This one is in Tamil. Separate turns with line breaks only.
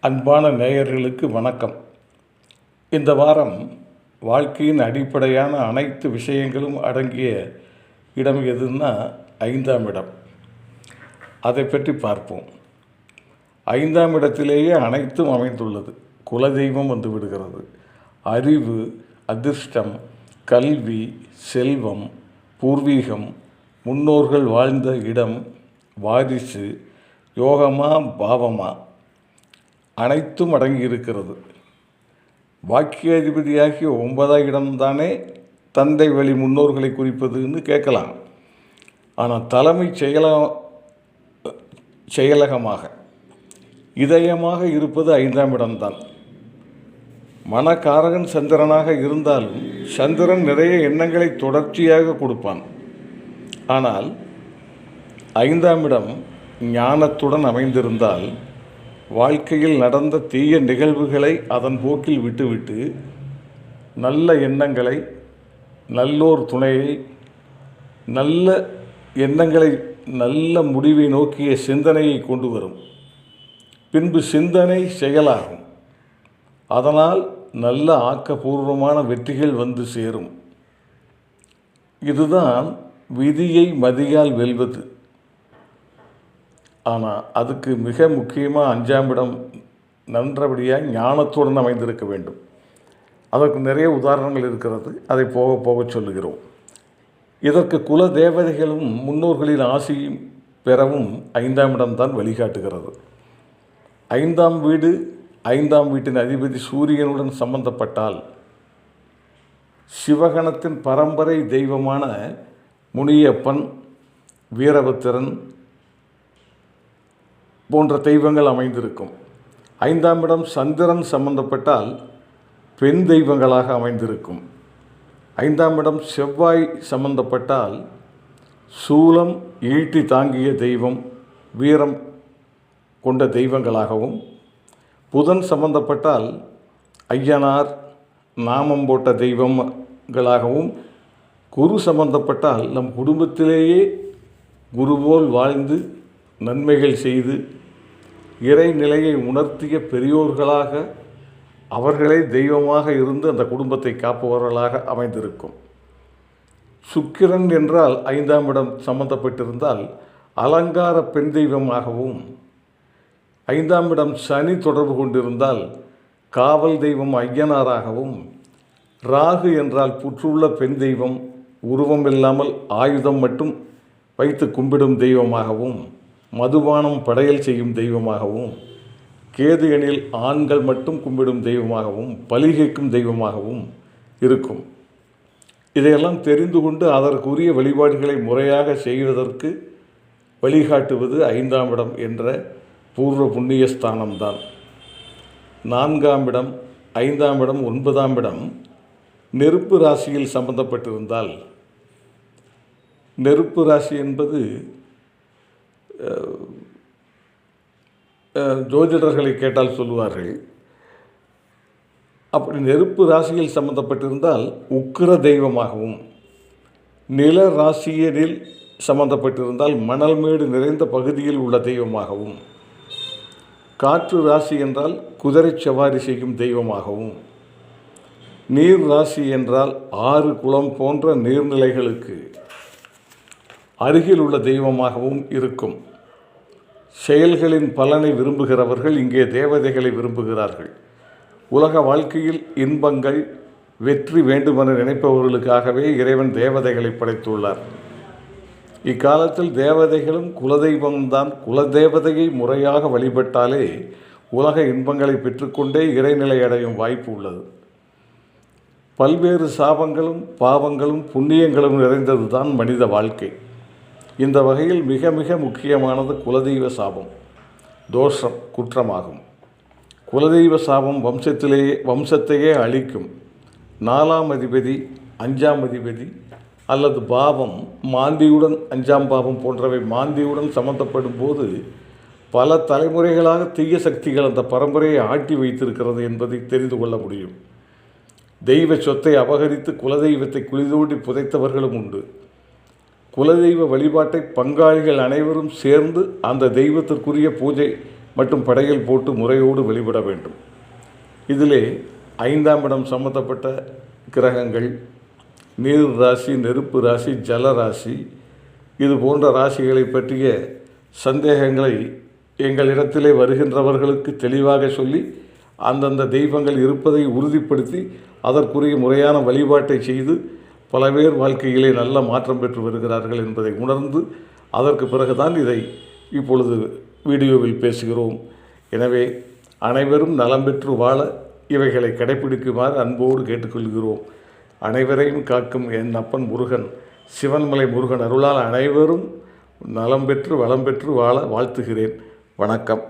அன்பான நேயர்களுக்கு வணக்கம். இந்த வாரம் வாழ்க்கையின் அடிப்படையான அனைத்து விஷயங்களும் அடங்கிய இடம் எதுன்னா ஐந்தாம் இடம். அதை பற்றி பார்ப்போம். ஐந்தாம் இடத்திலேயே அனைத்தும் அமைந்துள்ளது. குலதெய்வம் வந்து விடுகிறது. அறிவு அதிர்ஷ்டம் கல்வி செல்வம் பூர்வீகம் முன்னோர்கள் வாழ்ந்த இடம் வாரிசு யோகமா பாவமா? அனைத்தும் அடங்கி இருக்கிறது வாக்கியாதிபதியாகிய ஒன்பதாம் இடம்தானே தந்தை வழி முன்னோர்களை குறிப்பதுன்னு கேட்கலாம். ஆனால் தலைமை செயல செயலகமாக இதயமாக இருப்பது ஐந்தாம் இடம்தான். மனக்காரகன் சந்திரனாக இருந்தாலும் சந்திரன் நிறைய எண்ணங்களை தொடர்ச்சியாக கொடுப்பான். ஆனால் ஐந்தாம் இடம் ஞானத்துடன் அமைந்திருந்தால் வாழ்க்கையில் நடந்த தீய நிகழ்வுகளை அதன் போக்கில் விட்டுவிட்டு நல்ல எண்ணங்களை நல்லோர் துணையை நல்ல எண்ணங்களை நல்ல முடிவை நோக்கிய சிந்தனையை கொண்டு வரும். பின்பு சிந்தனை செயலாகும். அதனால் நல்ல ஆக்கப்பூர்வமான வெற்றிகள் வந்து சேரும். இதுதான் விதியை மதியால் வெல்வது. ஆனால் அதுக்கு மிக முக்கியமாக அஞ்சாம் இடம் நன்றபடியாக ஞானத்துடன் அமைந்திருக்க வேண்டும். அதற்கு நிறைய உதாரணங்கள் இருக்கிறது. அதை போக போக சொல்லுகிறோம். இதற்கு குல தேவதைகளும் முன்னோர்களின் ஆசையும் பெறவும் ஐந்தாம் இடம்தான் வழிகாட்டுகிறது. ஐந்தாம் வீடு ஐந்தாம் வீட்டின் அதிபதி சூரியனுடன் சம்பந்தப்பட்டால் சிவகணத்தின் பரம்பரை தெய்வமான முனியப்பன் வீரபத்திரன் போன்ற தெய்வங்கள் அமைந்திருக்கும். ஐந்தாம் இடம் சந்திரன் சம்பந்தப்பட்டால் பெண் தெய்வங்களாக அமைந்திருக்கும். ஐந்தாம் இடம் செவ்வாய் சம்பந்தப்பட்டால் சூலம் ஈட்டி தாங்கிய தெய்வம் வீரம் கொண்ட தெய்வங்களாகவும். புதன் சம்பந்தப்பட்டால் ஐயனார் நாமம் போட்ட தெய்வங்களாகவும். குரு சம்பந்தப்பட்டால் நம் குடும்பத்திலேயே குருபோல் வாழ்ந்து நன்மைகள் செய்து இறைநிலையை உணர்த்திய பெரியோர்களாக அவர்களே தெய்வமாக இருந்து அந்த குடும்பத்தை காப்பவர்களாக அமைந்திருக்கும். சுக்கிரன் என்றால் ஐந்தாம் இடம் சம்பந்தப்பட்டிருந்தால் அலங்கார பெண் தெய்வமாகவும் ஐந்தாம் இடம் சனி தொடர்பு கொண்டிருந்தால் காவல் தெய்வம் ஐயனாராகவும் ராகு என்றால் புற்றுள்ள பெண் தெய்வம் உருவம் இல்லாமல் ஆயுதம் மட்டும் வைத்து கும்பிடும் தெய்வமாகவும் மதுபானம் படையல் செய்யும் தெய்வமாகவும் கேது எனில் ஆண்கள் மட்டும் கும்பிடும் தெய்வமாகவும் பலிகைக்கும் தெய்வமாகவும் இருக்கும். இதையெல்லாம் தெரிந்து கொண்டு அதற்குரிய வழிபாடுகளை முறையாக செய்வதற்கு வழிகாட்டுவது ஐந்தாம் இடம் என்ற பூர்வ புண்ணிய ஸ்தானம்தான். நான்காம் இடம் ஐந்தாம் இடம் ஒன்பதாம் இடம் நெருப்பு ராசியில் சம்பந்தப்பட்டிருந்தால் நெருப்பு ராசி என்பது ஜோதிடர்களை கேட்டால் சொல்லுவார்கள் அப்படி நெருப்பு ராசியில் சம்பந்தப்பட்டிருந்தால் உக்கிர தெய்வமாகவும் நில ராசியரில் சம்பந்தப்பட்டிருந்தால் மணல் மேடு நிறைந்த பகுதியில் உள்ள தெய்வமாகவும் காற்று ராசி என்றால் குதிரை சவாரி செய்யும் தெய்வமாகவும் நீர் ராசி என்றால் ஆறு குளம் போன்ற நீர்நிலைகளுக்கு அருகில் உள்ள தெய்வமாகவும் இருக்கும். செயல்களின் பலனை விரும்புகிறவர்கள் இங்கே தேவதைகளை விரும்புகிறார்கள். உலக வாழ்க்கையில் இன்பங்கள் வெற்றி வேண்டுமென நினைப்பவர்களுக்காகவே இறைவன் தேவதைகளை படைத்துள்ளார். இக்காலத்தில் தேவதைகளும் குலதெய்வம்தான் குலதேவதையை முறையாக வழிபட்டாலே உலக இன்பங்களை பெற்றுக்கொண்டே இறைநிலை அடையும் வாய்ப்பு உள்ளது. பல்வேறு சாபங்களும் பாவங்களும் புண்ணியங்களும் நிறைந்தது தான் மனித வாழ்க்கை. இந்த வகையில் மிக மிக முக்கியமானது குலதெய்வ சாபம். தோஷம் குற்றமாகும். குலதெய்வ சாபம் வம்சத்திலேயே வம்சத்தையே அழிக்கும். நாலாம் அதிபதி அஞ்சாம் அதிபதி அல்லது பாவம் மாந்தியுடன் அஞ்சாம் பாவம் போன்றவை மாந்தியுடன் சம்பந்தப்படும் போது பல தலைமுறைகளாக தீய சக்திகள் அந்த பரம்பரையை ஆட்டி வைத்திருக்கிறது என்பதை தெரிந்து கொள்ள முடியும். தெய்வ சொத்தை அபகரித்து குலதெய்வத்தை குளிதோண்டி புதைத்தவர்களும் உண்டு. குலதெய்வ வழிபாட்டை பங்காளிகள் அனைவரும் சேர்ந்து அந்த தெய்வத்திற்குரிய பூஜை மற்றும் படையல் போட்டு முறையோடு வழிபட வேண்டும். இதிலே ஐந்தாம் இடம் சம்பந்தப்பட்ட கிரகங்கள் நீர் ராசி நெருப்பு ராசி ஜல ராசி இது போன்ற ராசிகளை பற்றிய சந்தேகங்களை எங்களிடத்திலே வருகின்றவர்களுக்கு தெளிவாக சொல்லி அந்தந்த தெய்வங்கள் இருப்பதை உறுதிப்படுத்தி அதற்குரிய முறையான வழிபாட்டை செய்து பல பேர் வாழ்க்கையிலே நல்ல மாற்றம் பெற்று வருகிறார்கள் என்பதை உணர்ந்து அதற்கு பிறகுதான் இதை இப்பொழுது வீடியோவில் பேசுகிறோம். எனவே அனைவரும் நலம் பெற்று வாழ இவைகளை கடைப்பிடிக்குமாறு அன்போடு கேட்டுக்கொள்கிறோம். அனைவரையும் காக்கும் என் அப்பன் முருகன் சிவன்மலை முருகன் அருளால் அனைவரும் நலம் பெற்று வளம் பெற்று வாழ வாழ்த்துகிறேன். வணக்கம்.